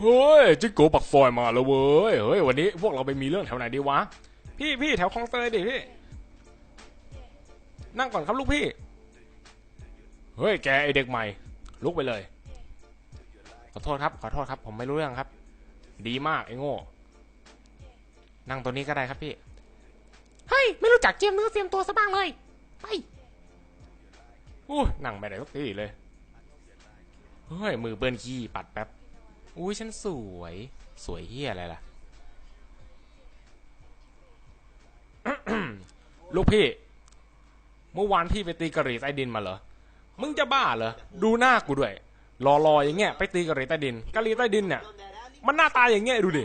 เฮ้ยจิกโกปักฟอยมาแล้วเว้ยเฮ้ยวันนี้พวกเราไปมีเรื่องแถวไหนดีวะ พี่พี่แถวคลองเตยดิพี่ นั่งก่อนครับลูกพี่ เฮ้ยแกไอเด็กใหม่ ลุกไปเลย ขอโทษครับ ขอโทษครับ ผมไม่รู้เรื่องครับ ดีมากไอ้โง่ นั่งตัวนี้ก็ได้ครับพี่ เฮ้ย ไม่รู้จักเจียมเนื้อเสียมตัวซะบ้างเลย ไปอู้นั่งไม่ได้สักทีเลย เฮ้ยมือเบิ้ลขี้ปัดแป๊บ อุ้ยฉันสวย สวยเฮียอะไรล่ะ ลูกพี่ เมื่อวานพี่ไปตีกระรีใต้ดินมาเหรอ มึงจะบ้าเหรอ ดูหน้ากูด้วยรอรออย่างเงี้ยไปตีกระหรี่ใต้ดินกะหรี่ใต้ดินเนี่ยมันหน้าตาอย่างเงี้ยดูดิ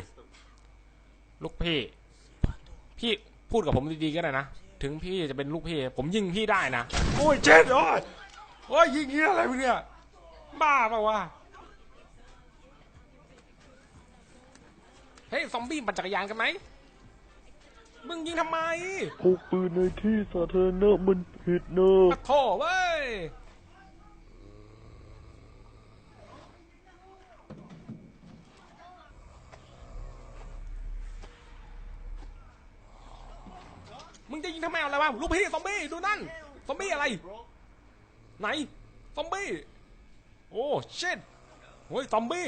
ลูกพี่ พี่พูดกับผมดีๆก็ได้นะถึงพี่จะเป็นลูกพี่ ผมยิงพี่ได้นะโอ้ยเจ็ดโอ้ยโอ้ยยิงเงี้ยอะไรเนี่ยบ้าปล่าวะ เฮ้ยซอมบี้ปั่นจักรยานกันไหมมึงยิงทำไมพกปืนในที่สาธารณะมันผิดนะปะโถเว้ยมึงจะยิงทำไมเอาอะไรวะลูกพี่ซอมบี้ดูนั่นซอมบี้อะไร ไหนซอมบี้โอ้เชิดโอ้ยซอมบี้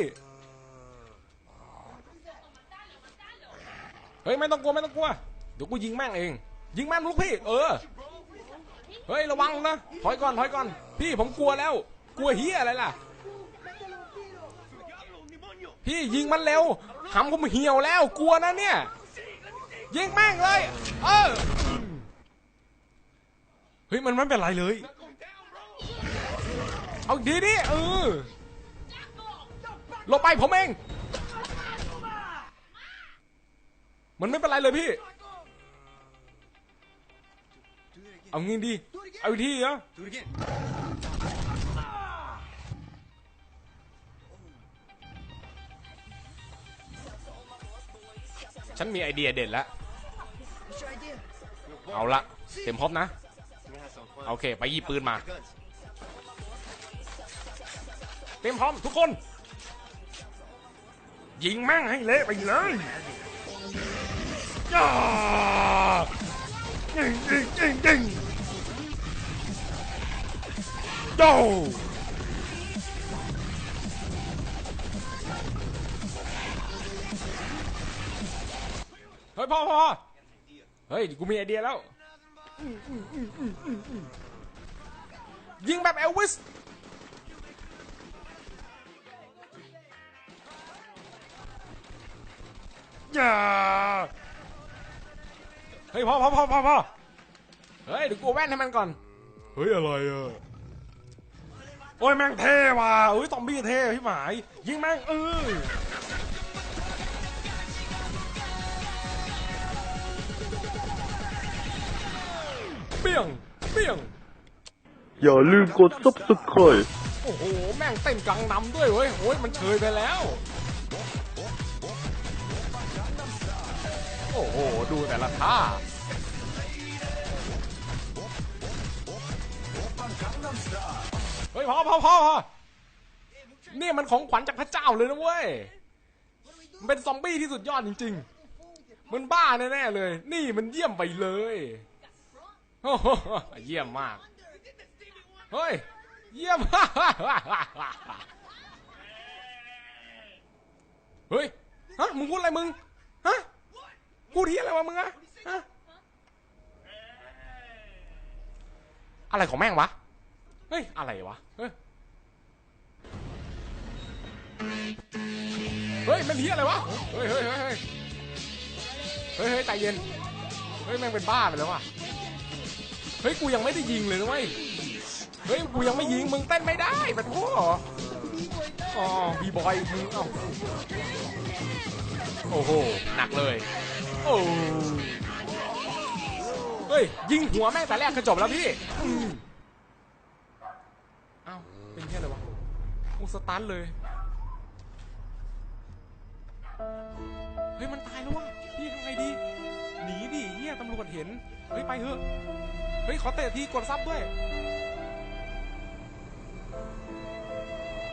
เฮ้ยไม่ต้องกลัวไม่ต้องกลัวเดี๋ยวกูยิงแม่งเอง ยิงแม่งลูกพี่ เออเฮ้ยระวังนะถอยก่อนถอยก่อน พี่ผมกลัวแล้ว กลัวเฮียอะไรล่ะ พี่ยิงมันเร็วหำผมเหี่ยวแล้วกลัวนะเนี่ย ยิงแม่งเลย เออเฮ้ยมันไม่เป็นไรเลย เอาอีกทีดิเออลงไปผมเอง มันไม่เป็นไรเลยพี่ เอางี้ดี เอาอีกทีเหรอฉันมีไอเดียเด็ดแล้ว เอาละเต็มพร้อมนะ โอเค ไปหยิบปืนมา เต็มพร้อมทุกคน ยิงแม่งให้เละไปเลย ย่ายิงยิงยิงยิงโดเฮ้ยพ่อพ่อเฮ้ย กูมีไอเดียแล้ว ยิงแบบเอลวิสอย่า เฮ้ยพ่อพ่อพ่อพ่อพ่อเฮ้ยเดี๋ยวกูเอาแว่นให้มันก่อน เฮ้ยอะไรอะโอ้ยแม่งเท่ว่ะเฮ้ยซอมบี้เท่พี่หมาย ยิงแม่งเออเปี้ยงเปี้ยง อย่าลืมกด subscribe โอ้โห แม่งเต้นกลางนำด้วยเว้ยโอ้ยมันเชยไปแล้ว โอ้โห ดูแต่ละท่าเฮ้ยพอพอพอพอนี่มันของขวัญจากพระเจ้าเลยนะเว้ย มันเป็นซอมบี้ที่สุดยอดจริง ๆ มันบ้าแน่ๆเลย นี่มันเยี่ยมไปเลยโอ้โหเยี่ยมมาก เฮ้ย เยี่ยมเฮ้ยฮะมึงพูดอะไรมึง พูดที่อะไรวะมึงอะฮะอะไรของแม่งวะ เฮ้ย อะไรวะ เฮ้ยเฮ้ยมันเฮียอะไรวะ เฮ้ยเฮ้ยเฮ้ยเฮ้ยเฮ้ยใจเย็น เฮ้ยแม่งเป็นบ้าไปแล้วว่ะ เฮ้ยกูยังไม่ได้ยิงเลยนะเว้ย เฮ้ยกูยังไม่ยิงมึงเต้นไม่ได้ปะโถอ๋อบีบอยมึงเอ้าโอ้โหหนักเลย โอ้เฮ้ย ยิงหัวแม่งแต่แรกก็จบแล้วพี่เอ้าเป็นแค่อะไรวะกูสตันเลย เฮ้ย มันตายแล้ววะพี่ทำไงดี หนีดิเฮียตำรวจเห็น เฮ้ย ไปเถอะ เฮ้ย ขอเตะทีกดซับด้วย